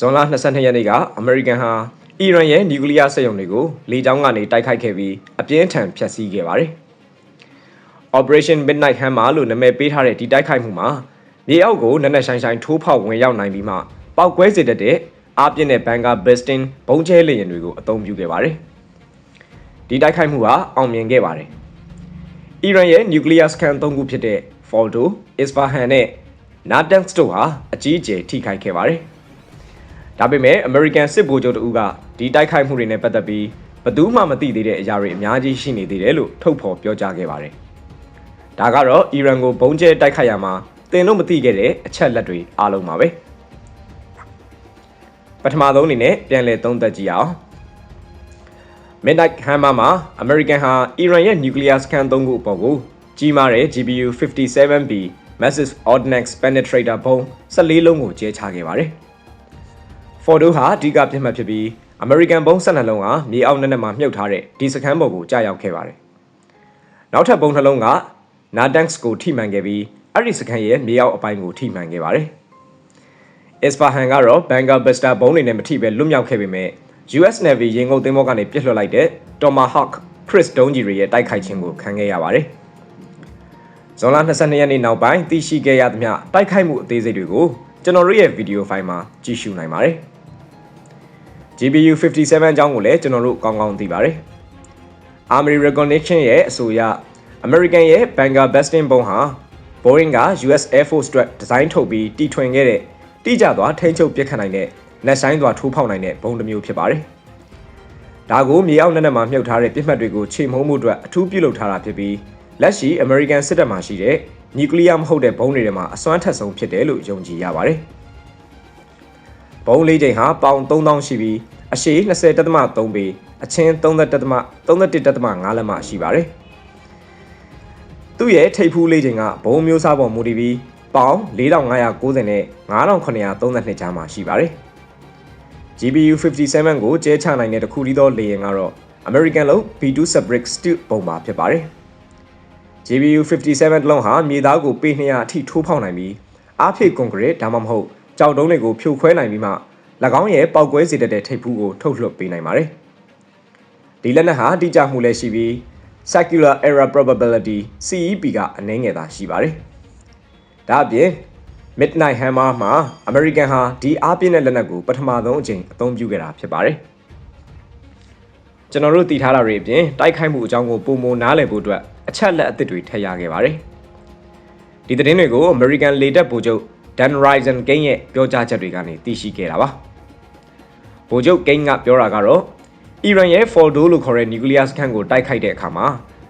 ဇွန်လ22ရက်နေ့ကအမေရိကန်ဟာအီရန်ရဲ့နျူကလ িয়ার စက်ရုံတွေကိုလေကြောင်းကနေတိုက်ခိုက်ခဲ့ပြီးအပြင်းထန်ဖျက်ဆီးခဲ့ပါတယ်။ Operation Midnight Hammer လို့နာမည်ပေးထားတဲ့ဒီတိုက်ခိုက်မှုမှာမြေအောက်ကိုနက်နက်ရှိုင်းရှိုင်းထိုးဖောက်ဝင်ရောက်နိုင်ပြီးမှပောက်ကွဲစေတတ်တဲ့အားပြင်းတဲ့ဘန်ကာဘက်စတင်ဘုံကျဲလေယာဉ်တွေကိုအသုံးပြုခဲ့ပါတယ်။ဒီတိုက်ခိုက်မှုဟာအောင်မြင်ခဲ့ပါတယ်။အီရန်ရဲ့နျူကလ িয়ার စကန်၃ခုဖြစ်တဲ့ Fordo, Isfahan နဲ့ Natanz တို့ဟာအကြီးအကျယ်ထိခိုက်ခဲ့ပါတယ်။ ဒါပေမဲ့ American စစ်ဗိုလ်ချုပ်တို့ကဒီတိုက်ခိုက်မှုတွေနဲ့ပတ်သက်ပြီးဘယ်သူမှမသိသေးတဲ့အရာတွေအများကြီးရှိနေသေးတယ်လို့ထုတ်ဖော်ပြောကြားခဲ့ပါတယ်။ဒါကတော့အီရန်ကိုဘုံကျဲတိုက်ခိုက်ရမှာတင်လို့မသိခဲ့တဲ့အချက်လက်တွေအားလုံးပါပဲ။ပထမဆုံးအနေနဲ့ပြန်လည်သုံးသပ်ကြည့်အောင်။ Midnight Hammer မှာ American ဟာအီရန်ရဲ့ nuclear scan 3ခုအပေါ်ကိုကြီးမားတဲ့ GPU 57B Massive Ordnance Penetrator ဘုံ14လုံးကိုကျဲချခဲ့ပါတယ်။ Fordo ဟာအဓိကပြစ်မှတ်ဖြစ်ပြီး American ဘုံ12လုံးကမြေအောက်နက်နက်မှာမြုပ်ထားတဲ့ဒီစခန်းပေါ်ကိုကြာရောက်ခဲ့ပါတယ်။နောက်ထပ်ဘုံနှလုံးက Natanz ကိုထိမှန်ခဲ့ပြီးအဲ့ဒီစခန်းရဲ့မြေအောက်အပိုင်းကိုထိမှန်ခဲ့ပါတယ်။ Isfahan ကတော့ Banger Buster ဘုံတွေနဲ့မထိပဲလွတ်မြောက်ခဲ့ပေမဲ့ US Navy ရေငုပ်သင်္ဘောကနေပြစ်လွှတ်လိုက်တဲ့ Tomahawk Chris ဒုံးကြီးတွေရဲ့တိုက်ခိုက်ခြင်းကိုခံခဲ့ရပါတယ်။ဇွန်လ22ရက်နေ့နောက်ပိုင်းသိရှိခဲ့ရသမျှတိုက်ခိုက်မှုအသေးစိတ်တွေကိုကျွန်တော်တို့ရဲ့ဗီဒီယိုဖိုင်မှာကြည့်ရှုနိုင်ပါတယ်။ GPU 57အကြောင်းကိုလည်းကျွန်တော်တို့ကောင်းကောင်းသိပါတယ်။ Army Recognition ရဲ့အဆိုအရ American ရဲ့ Banger Bastion ဘုံဟာ Boeing က US Air Force အတွက်ဒီဇိုင်းထုတ်ပြီးတီထွင်ခဲ့တဲ့တိကျစွာထိန်းချုပ်ပစ်ခတ်နိုင်တဲ့လက်ဆိုင်စွာထိုးဖောက်နိုင်တဲ့ဘုံတစ်မျိုးဖြစ်ပါတယ်။ဒါကိုမြေအောက်နက်နက်မှာမြုပ်ထားတဲ့ပြစ်မှတ်တွေကိုချိန်မှုမှုအတွက်အထူးပြုလုပ်ထားတာဖြစ်ပြီးလက်ရှိ American စစ်တပ်မှာရှိတဲ့နျူကလ িয়ার မဟုတ်တဲ့ဘုံတွေထဲမှာအစွမ်းထက်ဆုံးဖြစ်တယ်လို့ယုံကြည်ရပါတယ်။ ဘုံလေးချိန်ဟာပေါင်3000ရှိပြီးအရှည်20.3ပေအချင်း30.31.5လက်မရှိပါတယ်။သူ့ရဲ့ထိပ်ဖူးလေးချိန်ကဘုံမျိုးစားပေါ်မူတည်ပြီးပေါင်4590နဲ့5932ကြားမှာရှိပါတယ်။ GPU 57ကိုကျဲချနိုင်တဲ့တစ်ခုတည်းသောလေယာဉ်ကတော့ American လုံး B2 Fabric Steel ပုံပါဖြစ်ပါတယ်။ GPU 57တလုံးဟာမြေသားကိုပေ200အထိထိုးဖောက်နိုင်ပြီးအားဖြည့်ကွန်ကရစ်ဒါမှမဟုတ် ကြောက်တုံးတွေကိုဖြိုခွဲနိုင်ပြီးမှ၎င်းရဲ့ပောက်ကွဲစေတတ်တဲ့ထိပ်ဖူးကိုထုတ်လွှတ်ပေးနိုင်ပါတယ်။ဒီလက်နက်ဟာတိကျမှုလည်းရှိပြီး circular error probability CEP ကအနည်းငယ်သာရှိပါတယ်။ဒါအပြင် Midnight Hammer မှာ American ဟာဒီအားပြင်းတဲ့လက်နက်ကိုပထမဆုံးအကြိမ်အသုံးပြုခဲ့တာဖြစ်ပါတယ်။ကျွန်တော်တို့တည်ထားတာတွေအပြင်တိုက်ခိုက်မှုအကြောင်းကိုပုံမနားလည်ဖို့အတွက်အချက်လက်အသစ်တွေထည့်ရခဲ့ပါတယ်။ဒီသတင်းတွေကို American လေတပ်ဗိုလ်ချုပ် Dan Ryzen King ရဲ့ပြောကြားချက်တွေကနေသိရှိခဲ့တာပါ။ဗိုလ်ချုပ် King ကပြောတာကတော့အီရန်ရဲ့ Fordo လို့ခေါ်တဲ့ nuclear စခန်းကိုတိုက်ခိုက်တဲ့အခါမှာ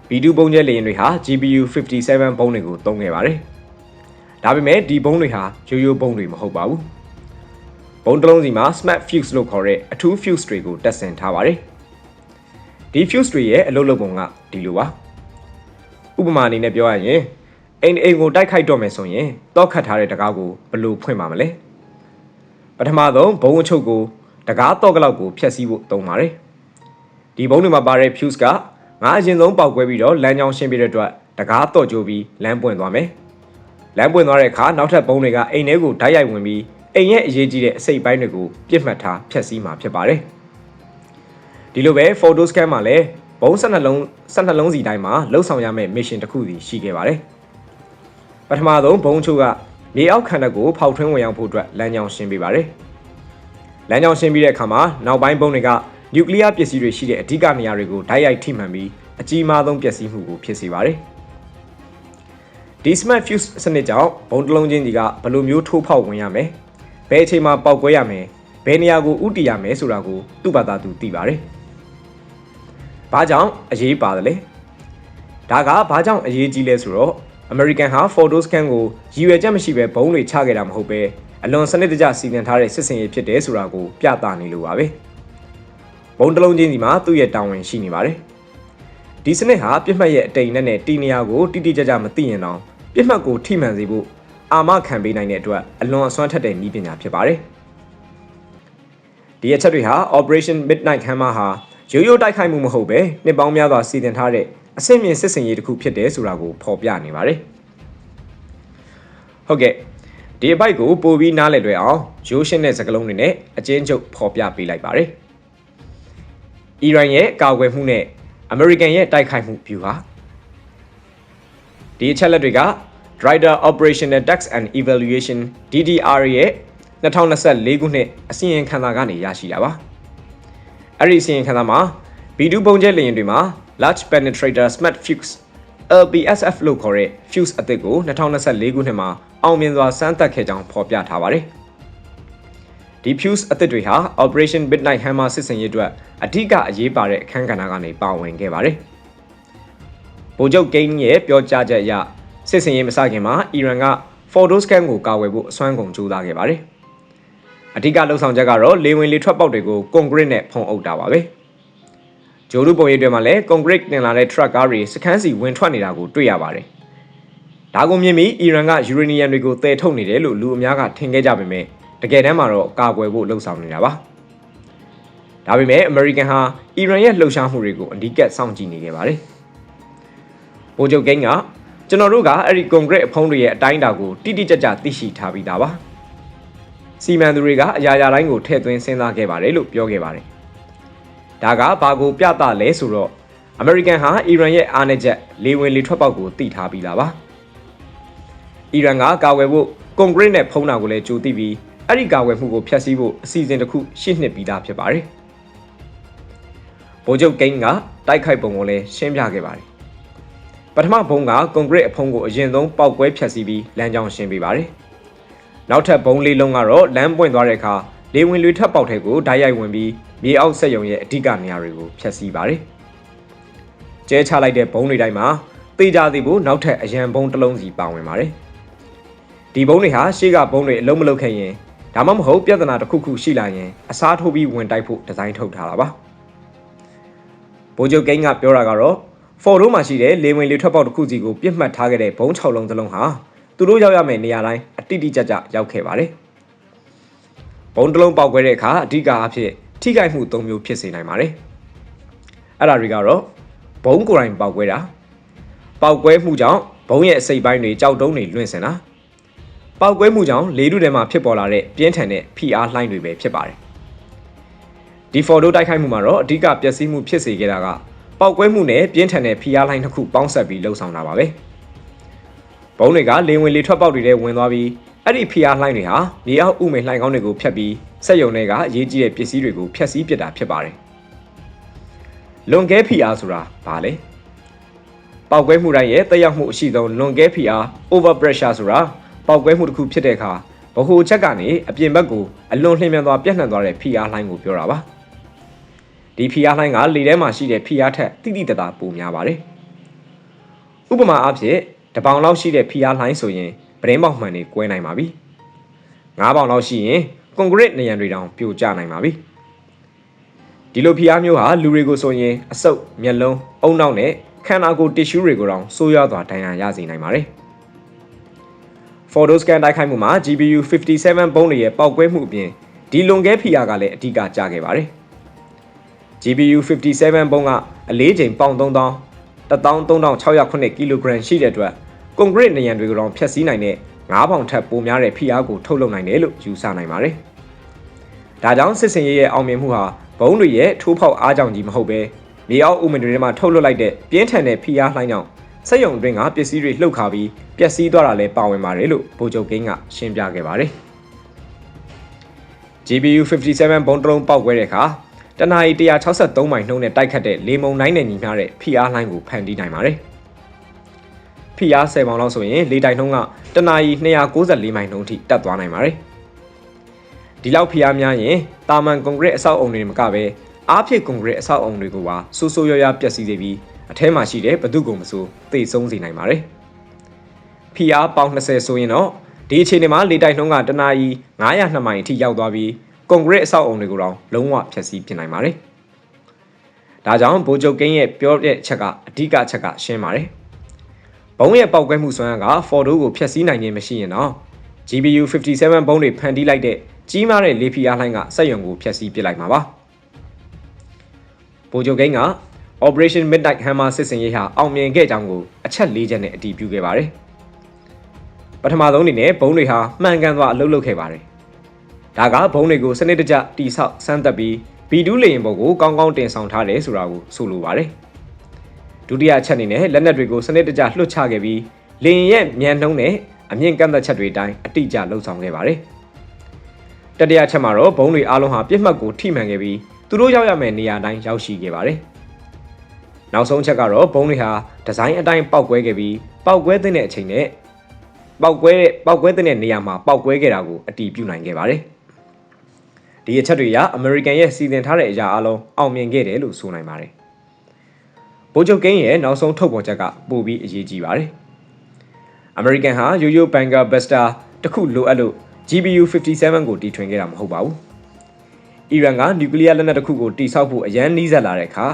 B2 ဘုံကျဲလေယာဉ်တွေဟာ GPU 57ဘုံတွေကိုသုံးခဲ့ပါတယ်။ဒါပေမဲ့ဒီဘုံတွေဟာရိုးရိုးဘုံတွေမဟုတ်ပါဘူး။ဘုံတစ်လုံးစီမှာ smart fuse လို့ခေါ်တဲ့အထူး fuse တွေကိုတက်ဆင်ထားပါတယ်။ဒီ fuse တွေရဲ့အလုပ်လုပ်ပုံကဒီလိုပါ။ဥပမာအနေနဲ့ပြောရရင် အိမ်အိမ်ကိုတိုက်ခိုက်တော့မယ်ဆိုရင်တောက်ခတ်ထားတဲ့တကားကိုဘယ်လိုဖွင့်ပါမလဲ။ပထမဆုံးဘုံအချုပ်ကိုတကားတော့ကလောက်ကိုဖျက်ဆီးဖို့သုံးပါတယ်။ဒီဘုံတွေမှာပါတဲ့ fuse ကငါအရင်ဆုံးပေါက်ကွဲပြီးတော့လမ်းကြောင်းရှင်းပြတဲ့အတွက်တကားတော့ကြိုးပြီးလမ်းပွင့်သွားမယ်လမ်းပွင့်သွားတဲ့အခါနောက်ထပ်ဘုံတွေကအိမ်ထဲကိုဓာတ်ရိုက်ဝင်ပြီးအိမ်ရဲ့အရေးကြီးတဲ့အစိတ်ပိုင်းတွေကိုပြစ်မှတ်ထားဖျက်ဆီးမှာဖြစ်ပါတယ်ဒီလိုပဲ photo scan မှာလည်းဘုံ12လုံး12လုံးစီတိုင်းမှာလှုပ်ဆောင်ရမယ့် mission တစ်ခုစီရှိခဲ့ပါတယ် ပထမဆုံးဘုံချို့ကမြေအောက်ခန္ဓာကိုဖောက်ထွင်းဝင်ရောက်ဖို့အတွက်လမ်းကြောင်းရှင်းပေးပါတယ်လမ်းကြောင်းရှင်းပြီးတဲ့အခါမှာနောက်ပိုင်းဘုံတွေကနျူကလ িয়ার ပစ္စည်းတွေရှိတဲ့အဓိကနေရာတွေကိုဓာတ်ရိုက်ထိမှန်ပြီးအကြီးမားဆုံးပျက်စီးမှုကိုဖြစ်စေပါတယ်။ဒီ smart fuse စနစ်ကြောင့်ဘုံတစ်လုံးချင်းစီကဘယ်လိုမျိုးထိုးဖောက်ဝင်ရမယ်။ဘယ်အချိန်မှာပောက်ကွဲရမယ်။ဘယ်နေရာကိုဥတီရမယ်ဆိုတာကိုသူ့ဘာသာသူသိပါတယ်။ဘာကြောင့်အရေးပါတယ်လဲ။ဒါကဘာကြောင့်အရေးကြီးလဲဆိုတော့ American ဟာ photo scan ကိုရည်ရွယ်ချက်မရှိဘဲဘုံတွေချခဲ့တာမဟုတ်ပဲအလွန်စနစ်တကျစီစဉ်ထားတဲ့စစ်စင်ရေးဖြစ်တယ်ဆိုတာကိုပြသနေလို့ပါပဲ။ဘုံတစ်လုံးချင်းစီမှာသူ့ရဲ့တာဝန်ရှိနေပါတယ်။ဒီစနစ်ဟာပြစ်မှတ်ရဲ့အတိမ်နဲ့တီနေရာကိုတိတိကျကျမသိရင်တော့ပြစ်မှတ်ကိုထိမှန်စေဖို့အာမခံပေးနိုင်တဲ့အတွက်အလွန်အစွမ်းထက်တဲ့နည်းပညာဖြစ်ပါတယ်။ဒီအချက်တွေဟာ Operation Midnight Hammer ဟာရိုးရိုးတိုက်ခိုက်မှုမဟုတ်ပဲနှစ်ပေါင်းများစွာစီစဉ်ထားတဲ့ အဆင့်မြင့်စစ်စင်ရေးတစ်ခုဖြစ်တယ်ဆိုတာကိုဖော်ပြနေပါတယ်။ဟုတ်ကဲ့ဒီအပိုက်ကိုပို့ပြီးနားလည်လွယ်အောင်ရိုးရှင်းတဲ့စကားလုံးတွေနဲ့အကျဉ်းချုပ်ဖော်ပြပေးလိုက်ပါတယ်။အီရန်ရဲ့ကာကွယ်မှုနဲ့အမေရိကန်ရဲ့တိုက်ခိုက်မှုဗျူဟာဒီအချက်လက်တွေက Drider Operational Tax and Evaluation DDR ရဲ့2024ခုနှစ်အစီရင်ခံစာကနေရရှိတာပါ။အဲ့ဒီအစီရင်ခံစာမှာ B2 ပုံကျဲလေယာဉ်တွေမှာ Large Penetrator Smart Fuse LPSF လို့ခေါ်တဲ့ fuse အသစ်ကို2024ခုနှစ်မှာအောင်မြင်စွာစမ်းသပ်ခဲ့ကြောင်းဖော်ပြထားပါတယ်။ဒီ fuse အသစ်တွေဟာ Operation Midnight Hammer စစ်စင်ရေးအတွက်အဓိကအရေးပါတဲ့အခန်းကဏ္ဍကနေပါဝင်ခဲ့ပါတယ်။ဗိုလ်ချုပ်ကိန်းရဲ့ပြောကြားချက်အရစစ်စင်ရေးမစခင်မှာအီရန်က Fordo scan ကိုကာဝယ်ဖို့အစွမ်းကုန်ကြိုးစားခဲ့ပါတယ်။အဓိကလှုံ့ဆော်ချက်ကတော့လေဝင်လေထွက်ပေါက်တွေကိုကွန်ကရစ်နဲ့ဖုံးအုပ်တာပါပဲ။ ဂျိုလူပုံရိပ်တွေမှာလည်းကွန်ကရစ်တင်လာတဲ့ထရပ်ကားတွေစခန်းစီဝင်ထွက်နေတာကိုတွေ့ရပါတယ်။ဒါကိုမြင်ပြီးအီရန်ကယူရေနီယံတွေကိုတည်ထုတ်နေတယ်လို့လူအများကထင်ခဲ့ကြပေမဲ့တကယ်တမ်းမှာတော့ကာကွယ်ဖို့လှုံ့ဆော်နေတာပါ။ဒါပေမဲ့အမေရိကန်ဟာအီရန်ရဲ့လှုပ်ရှားမှုတွေကိုအဓိကစောင့်ကြည့်နေခဲ့ပါတယ်။ဗိုလ်ချုပ်ကိန်းကကျွန်တော်တို့ကအဲ့ဒီကွန်ကရစ်အဖုံးတွေရဲ့အတိုင်းအတာကိုတိတိကျကျသိရှိထားပြီးသားပါ။စီမံသူတွေကအရာရာတိုင်းကိုထည့်သွင်းစဉ်းစားခဲ့ပါတယ်လို့ပြောခဲ့ပါတယ် ဒါကဘာကိုပြသလဲဆိုတော့အမေရိကန်ဟာအီရန်ရဲ့အားနည်းချက်လေဝင်လေထွက်ပေါက်ကိုသိထားပြီးလားပါအီရန်ကကာဝယ်ဖို့ကွန်ကရစ်နဲ့ဖုံးတာကိုလည်းကြိုသိပြီးအဲ့ဒီကာဝယ်မှုကိုဖျက်ဆီးဖို့အစီအစဉ်တစ်ခုရှင်းနှစ်ပြီးသားဖြစ်ပါတယ်ဗိုလ်ချုပ်ကိန်းကတိုက်ခိုက်ပုံကိုလည်းရှင်းပြခဲ့ပါတယ်ပထမဘုံကကွန်ကရစ်အဖုံးကိုအရင်ဆုံးပောက်ကွဲဖျက်ဆီးပြီးလမ်းကြောင်းရှင်းပေးပါတယ်နောက်ထပ်ဘုံလေးလုံးကတော့လမ်းပွင့်သွားတဲ့အခါလေဝင်လေထွက်ပေါက်ထဲကိုဓာတ်ရိုက်ဝင်ပြီး မြေအောက်ဆက်ယုံရဲ့အဓိကနေရာတွေကိုဖျက်ဆီးပါတယ်။ကျဲချလိုက်တဲ့ဘုံတွေတိုင်းမှာတေးကြသည်ကိုနောက်ထပ်အရန်ဘုံတစ်လုံးစီပါဝင်ပါတယ်။ဒီဘုံတွေဟာရှေ့ကဘုံတွေအလုံးမလုံးခဲ့ရင်ဒါမှမဟုတ်ပြဿနာတစ်ခုခုရှိလာရင်အစားထိုးပြီးဝင်တိုက်ဖို့ဒီဇိုင်းထုတ်ထားတာပါ။ဘိုးချုပ်ကိန်းကပြောတာကတော့ဖော်ရိုးမှာရှိတဲ့လေဝင်လေထွက်ပေါက်တစ်ခုစီကိုပြစ်မှတ်ထားခဲ့တဲ့ဘုံ6လုံးသလုံးဟာသူတို့ရောက်ရမယ့်နေရာတိုင်းအတိတိကျကျရောက်ခဲ့ပါတယ်။ဘုံတစ်လုံးပေါက်ခွဲတဲ့အခါအဓိကအဖြစ် ထိခိုက်မှု၃မျိုးဖြစ်စေနိုင်ပါတယ်။အဲ့ဒါတွေကတော့ဘုံကိုယ်တိုင်ပေါက်ခွဲတာပေါက်ကွဲမှုကြောင့်ဘုံရဲ့အစိတ်ပိုင်းတွေကြောက်တုံးတွေလွင့်စင်တာပေါက်ကွဲမှုကြောင့်လေထုထဲမှာဖြစ်ပေါ်လာတဲ့ပြင်းထန်တဲ့ဖိအားလှိုင်းတွေပဲဖြစ်ပါတယ်။ဒီဖော်ဒိုတိုက်ခိုက်မှုမှာတော့အဓိကပျက်စီးမှုဖြစ်စေခဲ့တာကပေါက်ကွဲမှုနဲ့ပြင်းထန်တဲ့ဖိအားလှိုင်းတစ်ခုပေါင်းဆက်ပြီးလှုပ်ဆောင်တာပါပဲ။ဘုံတွေကလေဝင်လေထွက်ပေါက်တွေထဲဝင်သွားပြီး အဲ့ဒီဖီအားလှိုင်းတွေဟာမြေအောက်ဥမေလှိုင်းကောင်းတွေကိုဖျက်ပြီးစက်ယုံတွေကအရေးကြီးတဲ့ပစ္စည်းတွေကိုဖျက်ဆီးပစ်တာဖြစ်ပါတယ်။လွန်ကဲဖီအားဆိုတာဘာလဲ။ပောက်ကွဲမှုတိုင်းရဲ့တက်ရောက်မှုအရှိဆုံးလွန်ကဲဖီအား over pressure ဆိုတာပောက်ကွဲမှုတစ်ခုဖြစ်တဲ့အခါဗဟိုချက်ကနေအပြင်ဘက်ကိုအလွန်လှိမ့်မြန်သွားပြန့်နှံ့သွားတဲ့ဖီအားလှိုင်းကိုပြောတာပါ။ဒီဖီအားလှိုင်းကလေထဲမှာရှိတဲ့ဖီအားထက်တိတိတသားပိုများပါတယ်။ဥပမာအားဖြင့်တပေါင်လောက်ရှိတဲ့ဖီအားလှိုင်းဆိုရင် ပရင်းပေါက်မှန်တွေကွဲနိုင်ပါပြီ။ငါးပေါင်လောက်ရှိရင်ကွန်ကရစ်နေရန်တွေတောင်ပြိုကျနိုင်ပါပြီ။ဒီလိုဖိအားမျိုးဟာလူတွေကိုဆိုရင်အဆုပ်မျက်လုံးအုံနောက်နဲ့ခန္ဓာကိုယ်တစ်ရှူးတွေကိုတောင်ဆိုးရွားစွာဒဏ်ရာရစေနိုင်ပါတယ်။ Photo scan တိုက်ခိုက်မှုမှာ GPU 57ပုံးတွေရဲ့ပောက်ကွဲမှုအပြင်ဒီလွန်ကဲဖိအားကလည်းအဓိကကျခဲ့ပါတယ်။ GPU 57ပုံးကအလေးချိန်ပေါင်3000 13609ကီလိုဂရမ်ရှိတဲ့အတွက် ကွန်ကရစ်နေရန်တွေကိုတော့ဖျက်ဆီးနိုင်တဲ့9ပေါင်ထက်ပိုများတဲ့ဖိအားကိုထုတ်လုပ်နိုင်တယ်လို့ယူဆနိုင်ပါတယ်။ဒါကြောင့်စစ်စင်ရေးရဲ့အောင်မြင်မှုဟာဘုံတွေရဲ့ထိုးဖောက်အားကြောင့်ကြီးမဟုတ်ပဲမြေအောက်ဥမင်တွေထဲမှာထုတ်လွှတ်လိုက်တဲ့ပြင်းထန်တဲ့ဖိအားလှိုင်းကြောင့်စက်ရုံအတွင်းကပစ္စည်းတွေလှုပ်ခါပြီးပျက်စီးသွားတာလည်းပါဝင်ပါတယ်လို့ဗိုလ်ချုပ်ကင်းကရှင်းပြခဲ့ပါတယ်။ GPU 57ဘုံတလုံးပေါက်ကွဲတဲ့အခါတနအီ163မိုင်နှုန်းနဲ့တိုက်ခတ်တဲ့လေမုန်တိုင်းနဲ့ညီမျှတဲ့ဖိအားလှိုင်းကိုဖန်တီးနိုင်ပါတယ်။ ဖိအား10ပေါင်လောက်ဆိုရင်လေတိုက်နှုန်းကတနာရီ294မိုင်နှုန်းထိတက်သွားနိုင်ပါတယ်။ဒီလောက်ဖိအားများရင်တာမန်ကွန်ကရစ်အဆောက်အုံတွေမကပဲအားဖြစ်ကွန်ကရစ်အဆောက်အုံတွေကိုပါဆိုးဆိုးရွားရွားပျက်စီးစေပြီးအထဲမှာရှိတဲ့ဘသူကုန်မဆိုးသိဆုံးစေနိုင်ပါတယ်။ဖိအားပေါင်20ဆိုရင်တော့ဒီအခြေအနေမှာလေတိုက်နှုန်းကတနာရီ902မိုင်အထိရောက်သွားပြီးကွန်ကရစ်အဆောက်အုံတွေကိုတော့လုံးဝဖျက်ဆီးပစ်နိုင်ပါတယ်။ဒါကြောင့်ဗိုလ်ချုပ်ကင်းရဲ့ပြောတဲ့ချက်ကအဓိကချက်ကရှင်းပါတယ်။ ဘုံရဲ့ပောက်ကွဲမှုစွမ်းအားက Fordo ကိုဖျက်ဆီးနိုင်ခြင်းမရှိရင်တော့ GPU 57ဘုံတွေဖန်တီးလိုက်တဲ့ကြီးမားတဲ့လေဖီအားလှိုင်းကစက်ရုံကိုဖျက်ဆီးပစ်လိုက်မှာပါ။ဗိုလ်ချုပ်ကိန်းက Operation Midnight Hammer စစ်စင်ရေးဟာအောင်မြင်ခဲ့ကြောင်းကိုအချက်၄ချက်နဲ့အတည်ပြုခဲ့ပါတယ်။ပပထမဆုံးအနေနဲ့ဘုံတွေဟာမှန်ကန်စွာအလုပ်လုပ်ခဲ့ပါတယ်။ဒါကဘုံတွေကိုစနစ်တကျတိဆောက်စမ်းသပ်ပြီးဘီဒူးလေရင်ဘုံကိုကောင်းကောင်းတင်ဆောင်ထားတယ်ဆိုတာကိုဆိုလိုပါတယ်။ ဒုတိယအချက်အနေနဲ့လက်နက်တွေကိုစနစ်တကျလွှတ်ချခဲ့ပြီးလေရင်ရဲ့မြန်နှုံးနဲ့အမြင့်ကန့်သက်ချက်တွေတိုင်းအတိအကျလှုပ်ဆောင်ခဲ့ပါတယ်။တတိယချက်မှာတော့ဘုံတွေအားလုံးဟာပြစ်မှတ်ကိုထိမှန်ခဲ့ပြီးသူတို့ရောက်ရမယ့်နေရာတိုင်းရောက်ရှိခဲ့ပါတယ်။နောက်ဆုံးချက်ကတော့ဘုံတွေဟာဒီဇိုင်းအတိုင်းပောက်ကွဲခဲ့ပြီးပောက်ကွဲတဲ့အချိန်နဲ့ပောက်ကွဲပောက်ကွဲတဲ့နေရာမှာပောက်ကွဲခဲ့တာကိုအတည်ပြုနိုင်ခဲ့ပါတယ်။ဒီအချက်တွေကအမေရိကန်ရဲ့စီစဉ်ထားတဲ့အရာအလုံးအောင်မြင်ခဲ့တယ်လို့ဆိုနိုင်ပါတယ်။ ဗိုလ်ချုပ်ကင်းရဲ့နောက်ဆုံးထုတ်ပေါ်ချက်ကပိုပြီးအရေးကြီးပါတယ်။ American ဟာရိုးရိုး Banger Buster တစ်ခုလိုအပ်လို့ GBU 57ကိုတီထွင်ခဲ့တာမဟုတ်ပါဘူး။အီရန်ကနျူကလ িয়ার လက်နက်တစ်ခုကိုတိစောက်ဖို့အရန်နှီးစပ်လာတဲ့အခါ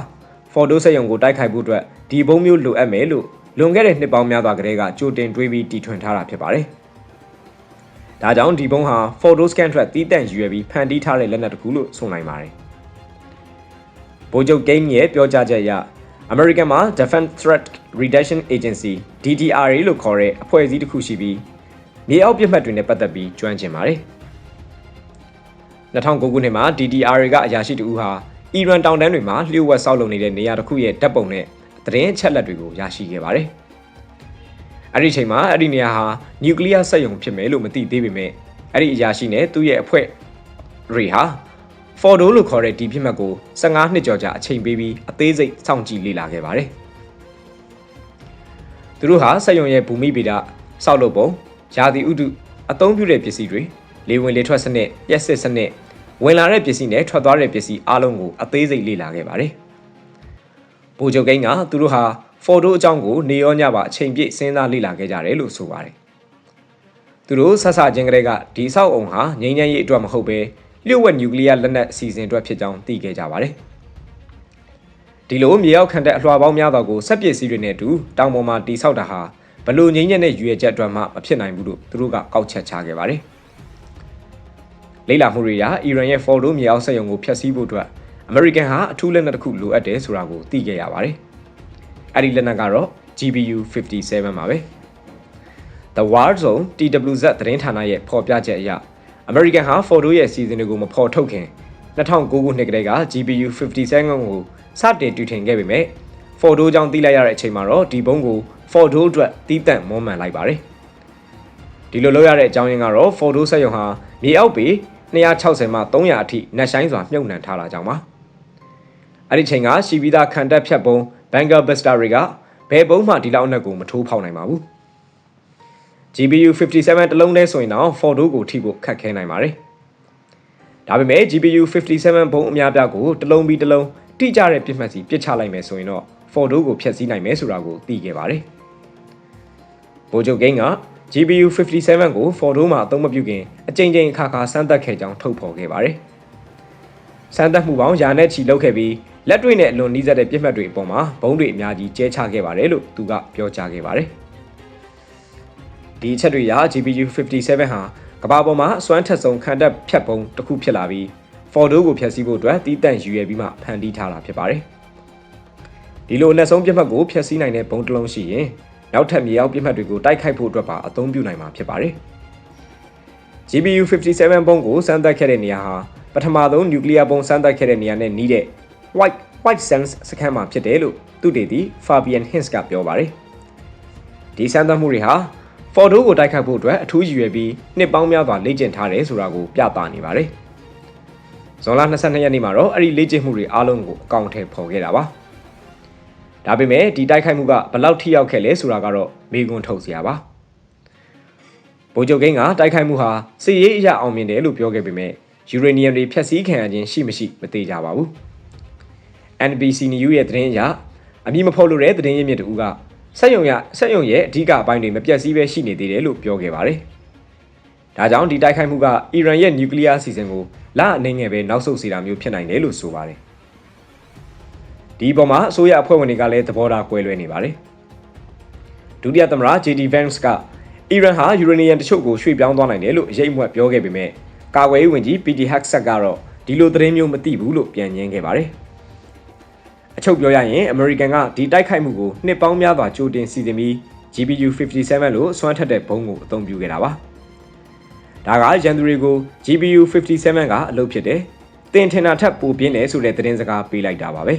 ဖော်ဒိုစက်ရုံကိုတိုက်ခိုက်ဖို့အတွက်ဒီဘုံမျိုးလိုအပ်မယ်လို့လွန်ခဲ့တဲ့နှစ်ပေါင်းများစွာကတည်းကကြိုတင်တွေးပြီးတီထွင်ထားတာဖြစ်ပါတယ်။ဒါကြောင့်ဒီဘုံဟာ photo scan ထွက်တီးတန့်ရွယ်ပြီးဖန်တီးထားတဲ့လက်နက်တစ်ခုလို့ဆိုနိုင်ပါတယ်။ဗိုလ်ချုပ် Game ရဲ့ပြောကြားချက်အရ American မှာ Defense Threat Reduction Agency DDRA လို့ခေါ်တဲ့အဖွဲ့အစည်းတစ်ခုရှိပြီးမြေအောက်ပြစ်မှတ်တွေနဲ့ပတ်သက်ပြီးကျွမ်းကျင်ပါတယ်။2009ခုနှစ်မှာ DDRA ကအရာရှိတဦးဟာအီရန်တောင်တန်းတွေမှာလျှို့ဝှက်ဆောက်လုပ်နေတဲ့နေရာတစ်ခုရဲ့ဓာတ်ပုံနဲ့သတင်းအချက်လက်တွေကိုရရှိခဲ့ပါတယ်။အဲ့ဒီအချိန်မှာအဲ့ဒီနေရာဟာနျူကလ িয়ার စက်ရုံဖြစ်မယ်လို့မသိသေးပေမဲ့အဲ့ဒီအရာရှိနဲ့သူ့ရဲ့အဖွဲ့တွေဟာ Fordo လို့ခေါ်တဲ့ဒီဖြစ်မှတ်ကို15နှစ်ကျော်ကြာအချိန်ပေးပြီးအသေးစိတ်စောင့်ကြည့်လေ့လာခဲ့ပါတယ်။သူတို့ဟာစက်ရုံရဲ့ဘူမိဗေဒစောက်လုပ်ပုံယာတိဥတုအသုံးပြုတဲ့ပစ္စည်းတွေလေဝင်လေထွက်စနစ်ပြက်စစ်စနစ်ဝင်လာတဲ့ပစ္စည်းနဲ့ထွက်သွားတဲ့ပစ္စည်းအားလုံးကိုအသေးစိတ်လေ့လာခဲ့ပါတယ်။ဗိုလ်ချုပ်ကိန်းကသူတို့ဟာဖော်တိုအကြောင်းကိုနေရောညပါအချိန်ပြည့်စဉ်းစားလေ့လာခဲ့ကြတယ်လို့ဆိုပါတယ်။သူတို့ဆက်ဆချင်းကလေးကဒီဆောက်အုံဟာငြိမ်းချမ်းရေးအတွက်မဟုတ်ဘဲ လျှို့ဝှက်နျူကလ িয়ার လက်နက်အစီအစဉ်အတွက်ဖြစ်ကြောင်းသိခဲ့ကြပါတယ်။ဒီလိုမြေအောက်ခံတဲ့အလွှာပေါင်းများစွာကိုစက်ပစ္စည်းတွေနဲ့အတူတောင်ပေါ်မှာတိဆောက်တာဟာဘလို့ငြိမ်းချမ်းတဲ့ရွေချက်အတွက်မှမဖြစ်နိုင်ဘူးလို့သူတို့ကကောက်ချက်ချခဲ့ပါတယ်။လိလာမှုတွေအရအီရန်ရဲ့ Fordo မြေအောက်စက်ရုံကိုဖျက်ဆီးဖို့အတွက်အမေရိကန်ဟာအထူးလက်နက်တစ်ခုလိုအပ်တယ်ဆိုတာကိုသိခဲ့ရပါတယ်။အဲ့ဒီလက်နက်ကတော့ GBU 57ပါပဲ။ The War Zone TWZ သတင်းဌာနရဲ့ဖော်ပြချက်အရ အမေရိကန်ဟာ Fordo ရဲ့စီစဉ်တွေကိုမဖော်ထုတ်ခင်2009ခုနှစ်ကတည်းက GBU 57ကိုစတင်တူထင်ခဲ့ပေမဲ့ Fordo ကြောင့်သိလိုက်ရတဲ့အချိန်မှာတော့ဒီဘုံကို Fordo အတွက်တီးတန့်မွမ်းမံလိုက်ပါတယ်။ဒီလိုလုပ်ရတဲ့အကြောင်းရင်းကတော့ Fordo စက်ရုံဟာမြေအောက်ပေ260မှ300အထိနက်ဆိုင်စွာမြုပ်နှံထားတာကြောင့်ပါအဲ့ဒီချိန်ကရှီဗီသားခံတက်ဖြတ်ပုံဘန်ဂါဘက်စတာတွေကဘယ်ပုံမှဒီလောက်အနက်ကိုမထိုးဖောက်နိုင်ပါဘူး GPU 57တလုံးတည်းဆိုရင်တော့ Fordo ကိုထိဖို့ခက်ခဲနိုင်ပါတယ်ဒါပေမဲ့ GPU 57ဘုံအများပြားကိုတလုံးပြီးတလုံးတိကျတဲ့ပြစ်မှတ်စီပြစ်ချလိုက်မယ်ဆိုရင်တော့ Fordo ကိုဖျက်ဆီးနိုင်မယ်ဆိုတာကိုသိခဲ့ပါတယ်ဗိုလ်ချုပ်ဂိန်းက GPU 57ကို Fordo မှာအသုံးမပြုခင်အကြိမ်ကြိမ်အခါခါစမ်းသပ်ခဲ့ကြောင်းထုတ်ဖော်ခဲ့ပါတယ်။စမ်းသပ်မှုပေါင်းယာနဲ့ချီလုပ်ခဲ့ပြီးလက်တွေ့နဲ့အလွန်နီးစပ်တဲ့ပြစ်မှတ်တွေအပေါ်မှာဘုံတွေအများကြီးကျဲချခဲ့ပါတယ်လို့သူကပြောကြားခဲ့ပါတယ်။ ဒီအချက်တွေရာ GPU 57ဟာကမ္ဘာပေါ်မှာအစွမ်းထက်ဆုံးခံတပ်ဖြတ်ပုံတစ်ခုဖြစ်လာပြီး Fordo ကိုဖျက်ဆီးဖို့အတွက်တီးတန့်ရည်ရွယ်ပြီးမှဖန်တီးထားတာဖြစ်ပါတယ်။ဒီလိုအနက်ဆုံးပြစ်မှတ်ကိုဖျက်ဆီးနိုင်တဲ့ဘုံတစ်လုံးရှိရင်နောက်ထပ်မြေအောက်ပြစ်မှတ်တွေကိုတိုက်ခိုက်ဖို့အတွက်ပါအသုံးပြုနိုင်မှာဖြစ်ပါတယ်။ GPU 57ပုံကိုစမ်းသပ်ခဲ့တဲ့နေရာဟာပထမဆုံးနျူကလ িয়ার ပုံစမ်းသပ်ခဲ့တဲ့နေရာနဲ့နီးတဲ့ White White Sands စခန်းမှာဖြစ်တယ်လို့သူတည်တည် Fabian Hins ကပြောပါတယ်။ဒီစမ်းသပ်မှုတွေဟာ Fordo ကိုတိုက်ခိုက်ဖို့အတွက်အထူးရည်ရွယ်ပြီးနှစ်ပေါင်းများစွာလေ့ကျင့်ထားတယ်ဆိုတာကိုပြသနေပါတယ်။ဇွန်လ22ရက်နေ့မှာတော့အဲ့ဒီလေ့ကျင့်မှုတွေအားလုံးကိုအကောင့်ထဲပေါ်ခဲ့တာပါ။ဒါပေမဲ့ဒီတိုက်ခိုက်မှုကဘလောက်ထိရောက်ခဲ့လဲဆိုတာကတော့မေးခွန်းထုတ်စရာပါဗိုလ်ချုပ်ကိန်းကတိုက်ခိုက်မှုဟာစစ်ရေးအရာအောင်မြင်တယ်လို့ပြောခဲ့ပေမဲ့ယူရေနီယမ်တွေဖျက်ဆီးခံရခြင်းရှိမရှိမသိကြပါဘူး NBC News ရဲ့သတင်းအရအမည်မဖော်လိုတဲ့သတင်းရင်းမြစ်တူက စက်ယုံရစက်ယုံရဲ့အဓိကအပိုင်းတွေမပြတ်စည်းပဲရှိနေသေးတယ်လို့ပြောခဲ့ပါတယ်ဒါကြောင့်ဒီတိုက်ခိုက်မှုကအီရန်ရဲ့နျူကလ িয়ার အစီအစဉ်ကိုလအနေငယ်ပဲနောက်ဆုတ်စေတာမျိုးဖြစ်နိုင်တယ်လို့ဆိုပါတယ်ဒီအပေါ်မှာအစိုးရအဖွဲ့ဝင်တွေကလည်းသဘောထားကွဲလွဲနေပါတယ်ဒုတိယသမ္မတ JD Vance ကအီရန်ဟာယူရေနီယံတချို့ကိုရွှေ့ပြောင်းသွားနိုင်တယ်လို့အရေးအမွက်ပြောခဲ့ပေမဲ့ကာကွယ်ရေးဝန်ကြီး PT Hacksack ကတော့ဒီလိုသတင်းမျိုးမသိဘူးလို့ပြန်ညင်းခဲ့ပါတယ် အချုပ်ပြောရရင်အမေရိကန်ကဒီတိုက်ခိုက်မှုကိုနှစ်ပေါင်းများစွာကြိုတင်စီစဉ်ပြီး GPU 57လို့စွမ်းထက်တဲ့ဘုံကိုအသုံးပြုခဲ့တာပါဒါကရန်သူတွေကို GPU 57ကအလုပ်ဖြစ်တယ်တင်ထင်တာထက်ပိုပြင်းတယ်ဆိုတဲ့သတင်းစကားပေးလိုက်တာပါပဲ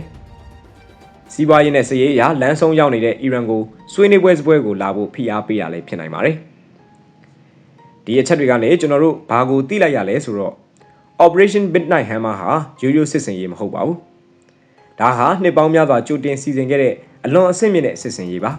စီးပွားရေးနဲ့စည်ရေးအရလမ်းဆုံးရောက်နေတဲ့အီရန်ကိုဆွေးနွေးပွဲစပွဲကိုလာဖို့ဖိအားပေးရလဲဖြစ်နိုင်ပါတယ်ဒီအချက်တွေကနေကျွန်တော်တို့ဘာကိုသိလိုက်ရလဲဆိုတော့ Operation Midnight Hammer ဟာရိုးရိုးစစ်စင်ရေးမဟုတ်ပါဘူး။ ဒါဟာနှစ်ပေါင်းများစွာကြိုတင်စီစဉ်ခဲ့တဲ့အလွန်အဆင့်မြင့်တဲ့စစ်စင်ရေးပါ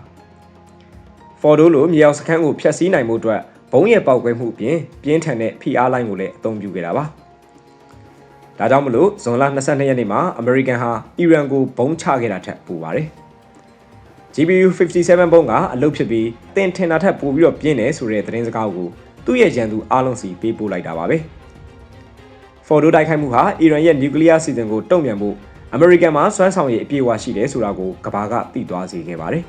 ။ Fordo လိုမြေအောင်စခန်းကိုဖျက်ဆီးနိုင်မှုအတွက်ဘုံရဲ့ပေါက်ကွဲမှုအပြင်ပြင်းထန်တဲ့ဖိအားလိုင်းကိုလည်းအသုံးပြုခဲ့တာပါ။ဒါကြောင့်မလို့ဇွန်လ22ရက်နေ့မှာအမေရိကန်ဟာအီရန်ကိုဘုံချခဲ့တာထက်ပိုပါတယ်။ GPU 57ဘုံကအလုပ်ဖြစ်ပြီးတင်ထင်တာထက်ပိုပြီးတော့ပြင်းတယ်ဆိုတဲ့သတင်းစကားကိုသူ့ရဲ့ရန်သူအားလုံးစီပေးပို့လိုက်တာပါပဲ။ Fordo တိုက်ခိုက်မှုဟာအီရန်ရဲ့နျူကလ িয়ার စီစဉ်ကိုတုံ့ပြန်ဖို့ အမေရိကန်မှာစွမ်းဆောင်ရည်အပြည့်အဝရှိတယ်ဆိုတာကိုကမ္ဘာကသိသွားစေခဲ့ပါတယ်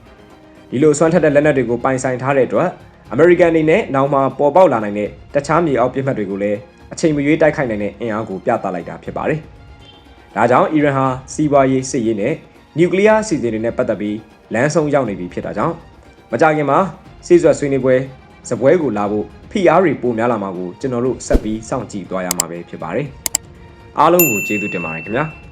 ။ဒီလိုစွမ်းထက်တဲ့လက်နက်တွေကိုပိုင်ဆိုင်ထားတဲ့အတွက်အမေရိကန်အနေနဲ့နောက်မှာပေါ်ပေါက်လာနိုင်တဲ့တခြားမြေအောက်ပြစ်မှတ်တွေကိုလည်းအချိန်မရွေးတိုက်ခိုက်နိုင်တဲ့အင်အားကိုပြသလိုက်တာဖြစ်ပါတယ်။ဒါကြောင့်အီရန်ဟာစီးပွားရေးစစ်ရေးနဲ့နျူကလ িয়ার စီစဉ်တွေနဲ့ပတ်သက်ပြီးလမ်းဆုံးရောက်နေပြီဖြစ်တာကြောင့်မကြခင်မှာစီးဆွဲဆွေးနွေးပွဲစပွဲကိုလာဖို့ဖိအားတွေပိုများလာမှာကိုကျွန်တော်တို့ဆက်ပြီးစောင့်ကြည့်သွားရမှာပဲဖြစ်ပါတယ်။အားလုံးကိုကျေးဇူးတင်ပါတယ်ခင်ဗျာ။